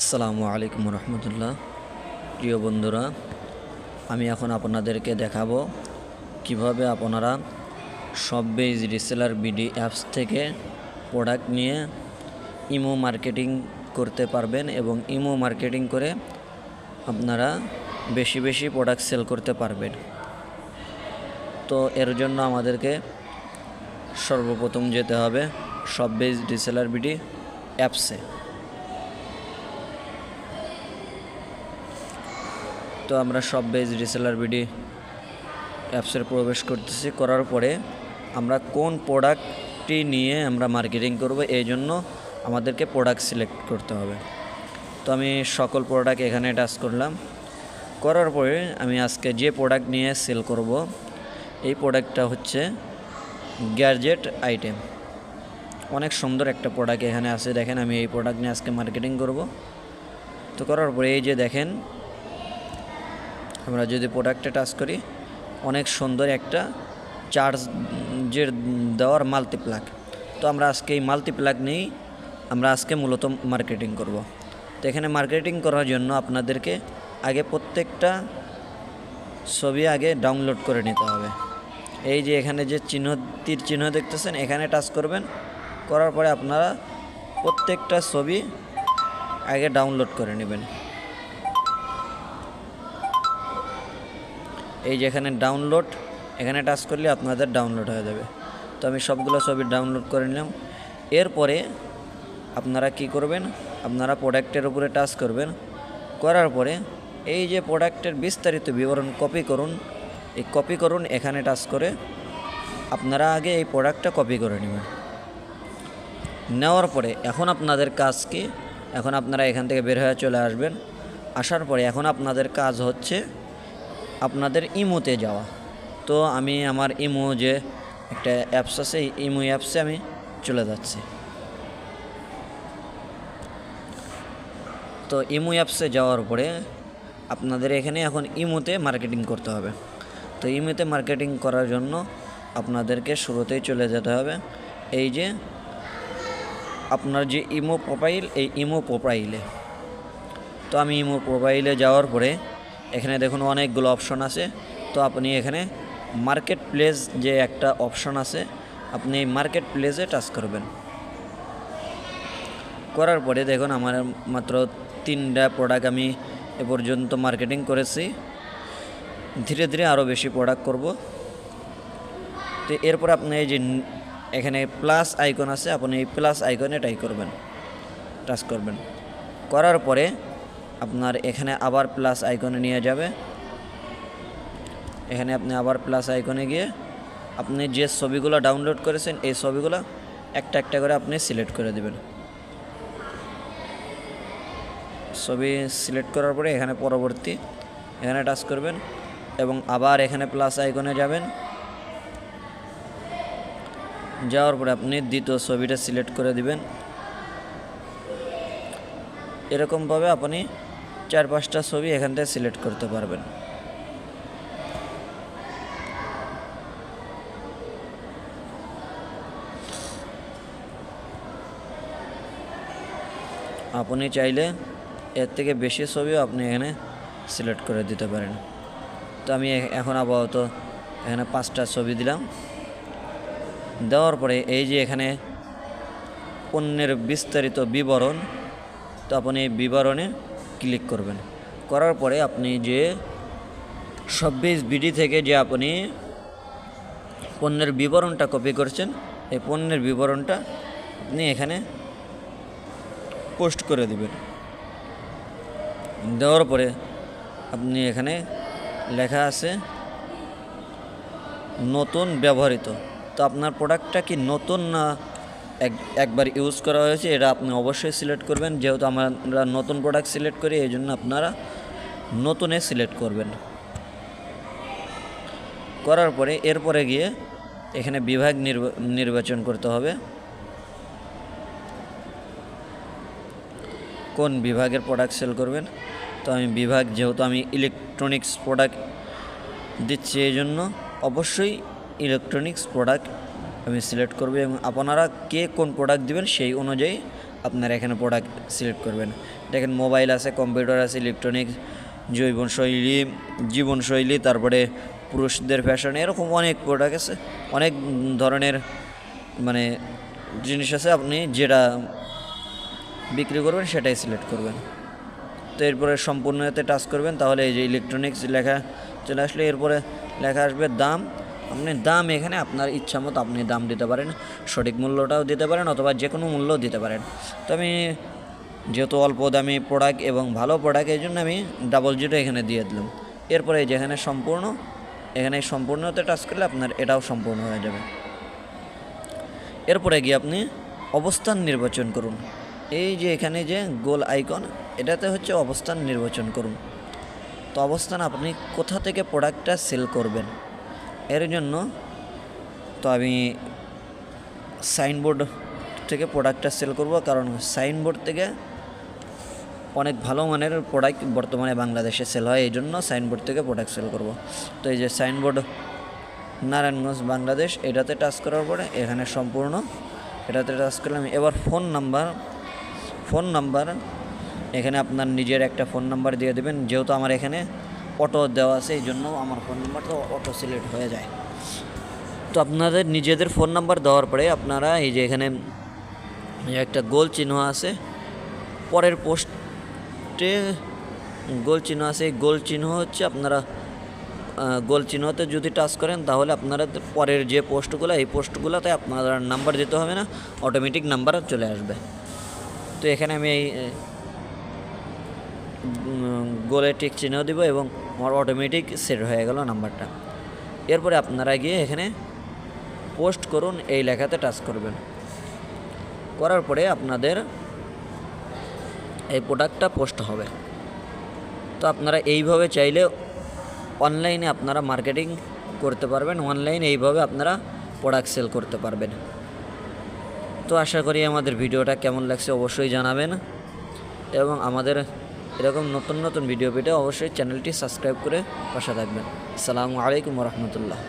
আসসালামু আলাইকুম রহমতুল্লাহ। প্রিয় বন্ধুরা, আমি এখন আপনাদেরকে দেখাবো কীভাবে আপনারা সব বেজ রিসেলার বিডি অ্যাপস থেকে প্রোডাক্ট নিয়ে ইমো মার্কেটিং করতে পারবেন এবং ইমো মার্কেটিং করে আপনারা বেশি বেশি প্রোডাক্ট সেল করতে পারবেন। তো এর জন্য আমাদেরকে সর্বপ্রথম যেতে হবে সব বেজ রিসেলার বিডি অ্যাপসে তো আমরা সব বেজ রিসেলার বিডি অ্যাপসের প্রবেশ করতেছি। করার পরে আমরা কোন প্রোডাক্টটি নিয়ে আমরা মার্কেটিং করব, এই জন্য আমাদেরকে প্রোডাক্ট সিলেক্ট করতে হবে। তো আমি সকল প্রোডাক্ট এখানে টাচ করলাম। করার পরে আমি আজকে যে প্রোডাক্ট নিয়ে সেল করব, এই প্রোডাক্টটা হচ্ছে গ্যাজেট আইটেম অনেক সুন্দর একটা প্রোডাক্ট এখানে আছে। দেখেন আমি এই প্রোডাক্ট নিয়ে আজকে মার্কেটিং করব। তো করার পরে এই যে দেখেন আমরা যদি প্রোডাক্টে টাচ করি, অনেক সুন্দর একটা চার্জের দেওয়ার মাল্টিপ্লাগ তো আমরা আজকে এই মাল্টিপ্লাগ নিয়েই আমরা আজকে মূলত মার্কেটিং করব। তো এখানে মার্কেটিং করার জন্য আপনাদেরকে আগে প্রত্যেকটা ছবি আগে ডাউনলোড করে নিতে হবে। এই যে এখানে যে চিহ্ন, তীর চিহ্ন দেখতেছেন, এখানে টাচ করবেন। করার পরে আপনারা প্রত্যেকটা ছবি আগে ডাউনলোড করে নেবেন। এই যে এখানে ডাউনলোড এখানে টাচ করলে আপনাদের ডাউনলোড হয়ে যাবে। তো আমি সবগুলো ছবি ডাউনলোড করে নিলাম। এরপরে আপনারা কি করবেন? আপনারা প্রোডাক্টের উপরে টাচ করবেন। করার পরে এই যে প্রোডাক্টের বিস্তারিত বিবরণ কপি করুন। এই কপি করুন, এখানে টাচ করে আপনারা আগে এই প্রোডাক্টটা কপি করে নেবেন। নেওয়ার পরে এখন আপনাদের কাজ কি? এখন আপনারা এখান থেকে বের হয়ে চলে আসবেন। আসার পরে এখন আপনাদের কাজ হচ্ছে আপনাদের ইমোতে যাওয়া। তো আমি আমার ইমো যে একটা অ্যাপস আছে ইমো অ্যাপসে আমি চলে যাচ্ছি। তো ইমো অ্যাপসে যাওয়ার পরে আপনাদের এখানে এখন ইমোতে মার্কেটিং করতে হবে। তো ইমোতে মার্কেটিং করার জন্য আপনাদেরকে শুরুতেই চলে যেতে হবে। এই যে আপনার যে ইমো প্রোফাইল এই ইমো প্রোফাইলে তো আমি ইমো প্রোফাইলে যাওয়ার পরে এখানে দেখুন অনেকগুলো অপশন আছে। তো আপনি এখানে মার্কেট প্লেস যে একটা অপশন আছে, আপনি মার্কেট প্লেসে টাচ করবেন। করার পরে দেখুন আমার মাত্র তিনটা প্রোডাক্ট আমি এ পর্যন্ত মার্কেটিং করেছি। ধীরে ধীরে আরও বেশি প্রোডাক্ট করব। তো এরপর আপনি এই যে এখানে প্লাস আইকন আছে, আপনি এই প্লাস আইকনে টাই করবেন টাচ করবেন। করার পরে আপনার এখানে আবার প্লাস আইকনে নিয়ে যাবে। এখানে আপনি আবার প্লাস আইকনে গিয়ে আপনি যে ছবিগুলো ডাউনলোড করেছেন, এই ছবিগুলো একটা একটা করে আপনি সিলেক্ট করে দেবেন। ছবি সিলেক্ট করার পরে এখানে পরবর্তী, এখানে টাচ করবেন এবং আবার এখানে প্লাস আইকনে যাবেন। যাওয়ার পরে আপনি দ্বিতীয় ছবিটা সিলেক্ট করে দিবেন। এরকমভাবে আপনি চার পাঁচটা ছবি এখান থেকে সিলেক্ট করতে পারবেন। আপনি চাইলে এর থেকে বেশি ছবিও আপনি এখানে সিলেক্ট করে দিতে পারেন। তো আমি এখন আপাতত এখানে পাঁচটা ছবি দিলাম। দেওয়ার পরে এই যে এখানে পণ্যের বিস্তারিত বিবরণ তো আপনি বিবরণে ক্লিক করবেন। করার পরে আপনি যে চব্বিশ বিডি থেকে যে আপনি পণ্যের বিবরণটা কপি করছেন, এই পণ্যের বিবরণটা আপনি এখানে পোস্ট করে দিবেন। দেওয়ার পরে আপনি এখানে লেখা আছে, নতুন ব্যবহৃত। তো আপনার প্রোডাক্টটা কি নতুন না এক, একবার ইউজ করা হয়েছে, এটা আপনি অবশ্যই সিলেক্ট করবেন। যেহেতু আমরা নতুন প্রোডাক্ট সিলেক্ট করি, এই জন্য আপনারা নতুনে সিলেক্ট করবেন। করার পরে, এরপরে গিয়ে এখানে বিভাগ নির্বা- নির্বাচন করতে হবে। কোন বিভাগের প্রোডাক্ট সেল করবেন? তো আমি বিভাগ, যেহেতু আমি ইলেকট্রনিক্স প্রোডাক্ট দিচ্ছি, এই জন্য অবশ্যই ইলেকট্রনিক্স প্রোডাক্ট আমি সিলেক্ট করব এবং আপনারা কে কোন প্রোডাক্ট দিবেন সেই অনুযায়ী আপনারা এখানে প্রোডাক্ট সিলেক্ট করবেন। দেখেন মোবাইল আছে কম্পিউটার আছে ইলেকট্রনিক্স জীবনশৈলী জীবনশৈলী, তারপরে পুরুষদের ফ্যাশন এরকম অনেক প্রোডাক্ট আছে। অনেক ধরনের মানে জিনিস আছে, আপনি যেটা বিক্রি করবেন সেটাই সিলেক্ট করবেন। তো এরপরে সম্পূর্ণ এতে টাচ করবেন, তাহলে এই যে ইলেকট্রনিক্স লেখা চলে আসলে। এরপরে লেখা আসবে দাম। আপনি দাম এখানে, আপনার ইচ্ছা মতো আপনি দাম দিতে পারেন, সঠিক মূল্যটাও দিতে পারেন অথবা যে কোনো মূল্য দিতে পারেন। তো আমি যেহেতু অল্প দামি প্রোডাক্ট এবং ভালো প্রোডাক্ট এই জন্য আমি ডাবল জিরো এখানে দিয়ে দিলাম। এরপরে যেখানে সম্পূর্ণ, এখানে সম্পূর্ণতে টাচ করলে আপনার এটাও সম্পূর্ণ হয়ে যাবে। এরপরে গিয়ে আপনি অবস্থান নির্বাচন করুন। এই যে এখানে যে গোল আইকন এটাতে হচ্ছে অবস্থান নির্বাচন করুন। তো অবস্থান আপনি কোথা থেকে প্রোডাক্টটা সেল করবেন? এর জন্য তো আমি সাইনবোর্ড থেকে প্রোডাক্টটা সেল করব। কারণ সাইনবোর্ড থেকে অনেক ভালো মানের প্রোডাক্ট বর্তমানে বাংলাদেশে সেল হয়। এই জন্য সাইনবোর্ড থেকে প্রোডাক্ট সেল করব। তো এই যে সাইনবোর্ড নারায়ণগঞ্জ, বাংলাদেশ, এটাতে টাচ করার পরে এখানে সম্পূর্ণ এটাতে টাচ করলাম। এবার ফোন নাম্বার ফোন নাম্বার এখানে আপনার নিজের একটা ফোন নাম্বার দিয়ে দেবেন। যেহেতু আমার এখানে অটো দেওয়া আছে, এই জন্য আমার ফোন নাম্বারটা অটো সিলেক্ট হয়ে যায়। তো আপনাদের নিজেদের ফোন নাম্বার দেওয়ার পরে আপনারা এই যে এখানে একটা গোল চিহ্ন আছে, পরের পোস্টে গোল চিহ্ন আছে, এই গোল চিহ্ন হচ্ছে আপনারা গোল চিহ্নতে যদি টাচ করেন তাহলে আপনারা পরের যে পোস্টগুলো এই পোস্টগুলোতে আপনারা নাম্বার দিতে হবে না অটোমেটিক নাম্বার চলে আসবে। তো এখানে আমি এই গোলে টিক চিহ্ন দিব এবং আমার অটোমেটিক সেট হয়ে গেল নাম্বারটা। এরপরে আপনারা গিয়ে এখানে পোস্ট করুন, এই লেখাতে টাচ করবেন। করার পরে আপনাদের এই প্রোডাক্টটা পোস্ট হবে। তো আপনারা এইভাবে চাইলে অনলাইনে আপনারা মার্কেটিং করতে পারবেন অনলাইনে এইভাবে আপনারা প্রোডাক্ট সেল করতে পারবেন। তো আশা করি আমাদের ভিডিওটা কেমন লাগছে অবশ্যই জানাবেন। এবং আমাদের এরকম নতুন নতুন ভিডিও পেতে অবশ্যই চ্যানেলটি সাবস্ক্রাইব করে পাশে থাকবেন। আসসালামু আলাইকুম রহমতুল্লাহ।